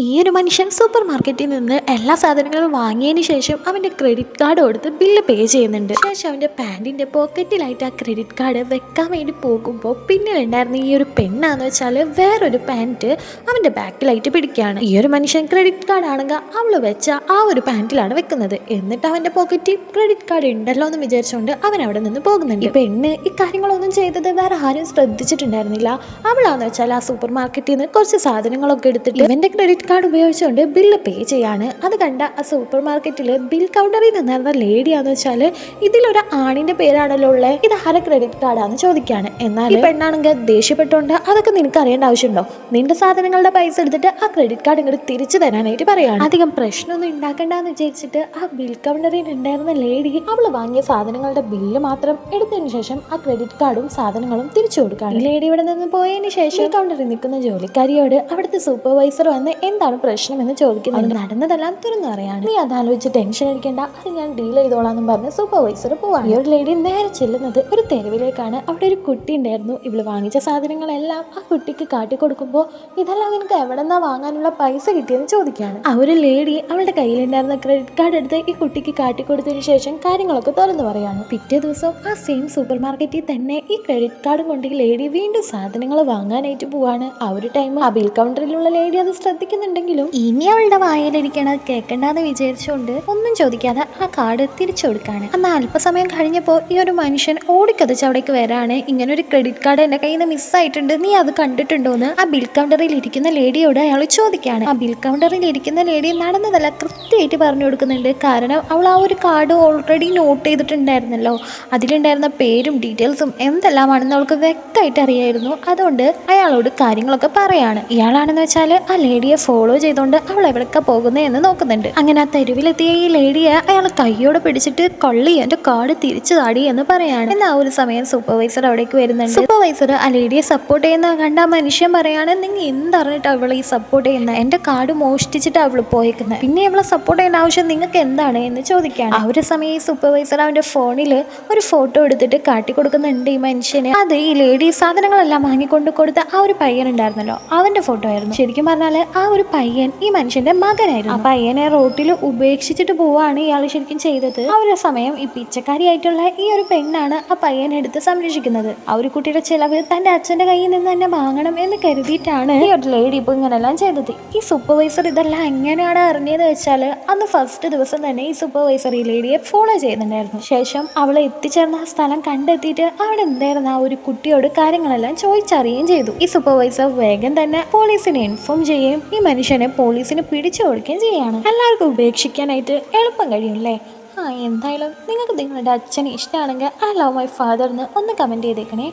ഈ ഒരു മനുഷ്യൻ സൂപ്പർ മാർക്കറ്റിൽ നിന്ന് എല്ലാ സാധനങ്ങളും വാങ്ങിയതിന് ശേഷം അവന്റെ ക്രെഡിറ്റ് കാർഡ് കൊടുത്ത് ബില്ല് പേ ചെയ്യുന്നുണ്ട്. ശേഷം അവന്റെ പാന്റിന്റെ പോക്കറ്റിലായിട്ട് ആ ക്രെഡിറ്റ് കാർഡ് വെക്കാൻ വേണ്ടി പോകുമ്പോൾ പിന്നിലുണ്ടായിരുന്ന ഈ ഒരു പെണ്ണാന്ന് വെച്ചാൽ വേറൊരു പാന്റ് അവന്റെ ബാക്കിലായിട്ട് പിടിക്കുകയാണ്. ഈ ഒരു മനുഷ്യൻ ക്രെഡിറ്റ് കാർഡ് ആണെങ്കിൽ അവൾ വെച്ച ആ ഒരു പാന്റിലാണ് വെക്കുന്നത്. എന്നിട്ട് അവന്റെ പോക്കറ്റിൽ ക്രെഡിറ്റ് കാർഡ് ഉണ്ടല്ലോ എന്ന് വിചാരിച്ചുകൊണ്ട് അവൻ അവിടെ നിന്ന് പോകുന്നുണ്ട്. ഈ പെണ്ണ് ഈ കാര്യങ്ങളൊന്നും ചെയ്തത് വേറെ ആരും ശ്രദ്ധിച്ചിട്ടുണ്ടായിരുന്നില്ല. അവളാന്ന് വെച്ചാൽ ആ സൂപ്പർ മാർക്കറ്റിൽ നിന്ന് കുറച്ച് സാധനങ്ങളൊക്കെ എടുത്തിട്ട് ഇവന്റെ ക്രെഡിറ്റ് കാർഡ് ഉപയോഗിച്ചുകൊണ്ട് ബില്ല് പേ ചെയ്യാണ്. അത് കണ്ട ആ സൂപ്പർ മാർക്കറ്റിൽ ബിൽ കൗണ്ടറിൽ നിന്നിരുന്ന ലേഡിയാന്ന് വെച്ചാൽ ഇതിലൊരു ആണിന്റെ പേരാണല്ലോ ഉള്ളത് ഇത് ആര ക്രെഡിറ്റ് കാർഡാന്ന് ചോദിക്കുകയാണ് എന്നാൽ ഈ പെണ്ണാണെങ്കിൽ ദേഷ്യപ്പെട്ടുകൊണ്ട് അതൊക്കെ നിനക്ക് അറിയേണ്ട ആവശ്യമുണ്ടോ? നിന്റെ സാധനങ്ങളുടെ പൈസ എടുത്തിട്ട് ആ ക്രെഡിറ്റ് കാർഡ് ഇങ്ങോട്ട് തിരിച്ചു തരാനായിട്ട് പറയാണ്. അധികം പ്രശ്നമൊന്നും ഉണ്ടാക്കണ്ടെന്ന് വിചാരിച്ചിട്ട് ആ ബിൽ കൗണ്ടറിൽ ഉണ്ടായിരുന്ന ലേഡി അവൾ വാങ്ങിയ സാധനങ്ങളുടെ ബില്ല് മാത്രം എടുത്തതിന് ശേഷം ആ ക്രെഡിറ്റ് കാർഡും സാധനങ്ങളും തിരിച്ചു കൊടുക്കുകയാണ് ലേഡി ഇവിടെ നിന്ന് പോയതിന് ശേഷം കൗണ്ടറിൽ നിൽക്കുന്ന ജോലിക്കാരിയോട് അവിടുത്തെ സൂപ്പർവൈസർ വന്ന് എന്താണ് പ്രശ്നമെന്ന് ചോദിക്കുന്നത് അത് നടന്നതെല്ലാം തുറന്നു പറയാണ് നീ അതാലോചിച്ച് ടെൻഷൻ അടിക്കേണ്ട. അത് ഞാൻ ഡീൽ ചെയ്തോളാന്നും പറഞ്ഞ് സൂപ്പർവൈസർ പോവാണ്. ഈ ഒരു ലേഡി നേരെ ചെല്ലുന്നത് ഒരു തെരുവിലേക്കാണ്. അവിടെ ഒരു കുട്ടി ഉണ്ടായിരുന്നു. ഇവൾ വാങ്ങിച്ച സാധനങ്ങളെല്ലാം ആ കുട്ടിക്ക് കാട്ടി കാട്ടിക്കൊടുക്കുമ്പോൾ ഇതെല്ലാം നിനക്ക് എവിടെ നിന്നാ വാങ്ങാനുള്ള പൈസ കിട്ടിയെന്ന് ചോദിക്കുകയാണ് ആ ഒരു ലേഡി അവളുടെ കയ്യിലുണ്ടായിരുന്ന ക്രെഡിറ്റ് കാർഡ് എടുത്ത് ഈ കുട്ടിക്ക് കാട്ടി കാട്ടിക്കൊടുത്തതിന് ശേഷം കാര്യങ്ങളൊക്കെ തുറന്നു പറയാണ്. പിറ്റേ ദിവസം ആ സെയിം സൂപ്പർ മാർക്കറ്റിൽ തന്നെ ഈ ക്രെഡിറ്റ് കാർഡും കൊണ്ട് ഈ ലേഡി വീണ്ടും സാധനങ്ങൾ വാങ്ങാനായിട്ട് പോവാണ്. ആ ഒരു ടൈം ആ ബിൽ കൗണ്ടറിലുള്ള ലേഡി അത് ശ്രദ്ധിക്കുന്നുണ്ടെങ്കിലും ഇനി അവളുടെ വായലിരിക്കണ കേൾക്കണ്ടെന്ന് വിചാരിച്ചുകൊണ്ട് ഒന്നും ചോദിക്കാതെ ആ കാർഡ് തിരിച്ചു കൊടുക്കാണ്. അന്ന് അല്പസമയം കഴിഞ്ഞപ്പോൾ ഈ ഒരു മനുഷ്യൻ ഓടിക്കതച്ച് അവിടേക്ക് വരാണ്. ഇങ്ങനെ ഒരു ക്രെഡിറ്റ് കാർഡ് എന്റെ കയ്യിൽ നിന്ന് മിസ്സായിട്ടുണ്ട് നീ അത് കണ്ടിട്ടുണ്ടോന്ന്? ആ ബിൽ കൗണ്ടറിൽ ഇരിക്കുന്ന ലേഡിയോട് അയാൾ ചോദിക്കുകയാണ് ആ ബിൽ കൗണ്ടറിൽ ഇരിക്കുന്ന ലേഡി നടന്നതല്ല കൃത്യമായിട്ട് പറഞ്ഞു കൊടുക്കുന്നുണ്ട്. കാരണം അവൾ ആ ഒരു കാർഡ് ഓൾറെഡി നോട്ട് ചെയ്തിട്ടുണ്ടായിരുന്നല്ലോ. അതിലുണ്ടായിരുന്ന പേരും ഡീറ്റെയിൽസും എന്തെല്ലാമാണെന്ന് അവൾക്ക് വ്യക്തമായിട്ട് അറിയായിരുന്നു. അതുകൊണ്ട് അയാളോട് കാര്യങ്ങളൊക്കെ പറയാണ്. ഇയാളാണെന്ന് വെച്ചാൽ ആ ലേഡിയെ ഫോളോ ചെയ്തുകൊണ്ട് അവൾ എവിടേക്കാ പോകുന്നത് എന്ന് നോക്കുന്നുണ്ട്. അങ്ങനെ ആ തെരുവിലെത്തിയ ഈ ലേഡിയെ അയാൾ കൈയോടെ പിടിച്ചിട്ട് കൊള്ളി എന്റെ കാട് തിരിച്ചു താടി എന്ന് പറയാണ്. എന്നാൽ ആ ഒരു സമയം സൂപ്പർവൈസർ അവിടേക്ക് വരുന്നുണ്ട്. സൂപ്പർവൈസർ ആ ലേഡിയെ സപ്പോർട്ട് ചെയ്യുന്ന കണ്ട ആ മനുഷ്യൻ പറയാണ് നിങ്ങൾ എന്തറിഞ്ഞിട്ട് അവൾ ഈ സപ്പോർട്ട് ചെയ്യുന്ന? എന്റെ കാട് മോഷ്ടിച്ചിട്ട് അവൾ പോയേക്കുന്നത് പിന്നെ അവളെ സപ്പോർട്ട് ചെയ്യുന്ന ആവശ്യം നിങ്ങൾക്ക് എന്താണ്? എന്ന് ചോദിക്കുകയാണ് ആ ഒരു സമയം ഈ സൂപ്പർവൈസർ അവന്റെ ഫോണിൽ ഒരു ഫോട്ടോ എടുത്തിട്ട് കാട്ടി കാട്ടിക്കൊടുക്കുന്നുണ്ട് ഈ മനുഷ്യന്. അത് ഈ ലേഡി സാധനങ്ങളെല്ലാം വാങ്ങിക്കൊണ്ട് കൊടുത്ത ആ ഒരു പയ്യൻ ഉണ്ടായിരുന്നല്ലോ അവന്റെ ഫോട്ടോ ആയിരുന്നു. ശരിക്കും പറഞ്ഞാൽ ആ പയ്യൻ ഈ മനുഷ്യന്റെ മകനായിരുന്നു. ആ പയ്യനെ റോട്ടിൽ ഉപേക്ഷിച്ചിട്ട് പോവാണ് ഇയാൾ ശരിക്കും ചെയ്തത്. ആ ഒരു സമയം ഈ പിച്ചക്കാരിയായിട്ടുള്ള ഈ ഒരു പെണ്ണാണ് ആ പയ്യനെ എടുത്ത് സംരക്ഷിക്കുന്നത്. ആ ഒരു കുട്ടിയുടെ ചിലവ് തന്റെ അച്ഛന്റെ കയ്യിൽ നിന്ന് തന്നെ വാങ്ങണം എന്ന് കരുതിയിട്ടാണ് ഈ ഒരു ലേഡി ഇപ്പൊ ഇങ്ങനെല്ലാം ചെയ്തത്. ഈ സൂപ്പർവൈസർ ഇതെല്ലാം എങ്ങനെയാണ് അറിഞ്ഞത് വെച്ചാൽ അന്ന് ഫസ്റ്റ് ദിവസം തന്നെ ഈ സൂപ്പർവൈസർ ഈ ലേഡിയെ ഫോളോ ചെയ്യുന്നുണ്ടായിരുന്നു. ശേഷം അവളെ എത്തിച്ചേർന്ന ആ സ്ഥലം കണ്ടെത്തിയിട്ട് അവിടെ എന്തായിരുന്നു ആ ഒരു കുട്ടിയോട് കാര്യങ്ങളെല്ലാം ചോദിച്ചറിയുകയും ചെയ്തു. ഈ സൂപ്പർവൈസർ വേഗം തന്നെ പോലീസിനെ ഇൻഫോം ചെയ്യുകയും ഈ മനുഷ്യനെ പോലീസിന് പിടിച്ചു കൊടുക്കുകയും ചെയ്യാണ് എല്ലാവർക്കും ഉപേക്ഷിക്കാനായിട്ട് എളുപ്പം കഴിയുമല്ലേ? ആ എന്തായാലും നിങ്ങൾക്ക് നിങ്ങളുടെ അച്ഛന് ഇഷ്ടമാണെങ്കിൽ ഐ ലവ് മൈ ഫാദർ എന്ന് ഒന്ന് കമന്റ് ചെയ്തേക്കണേ.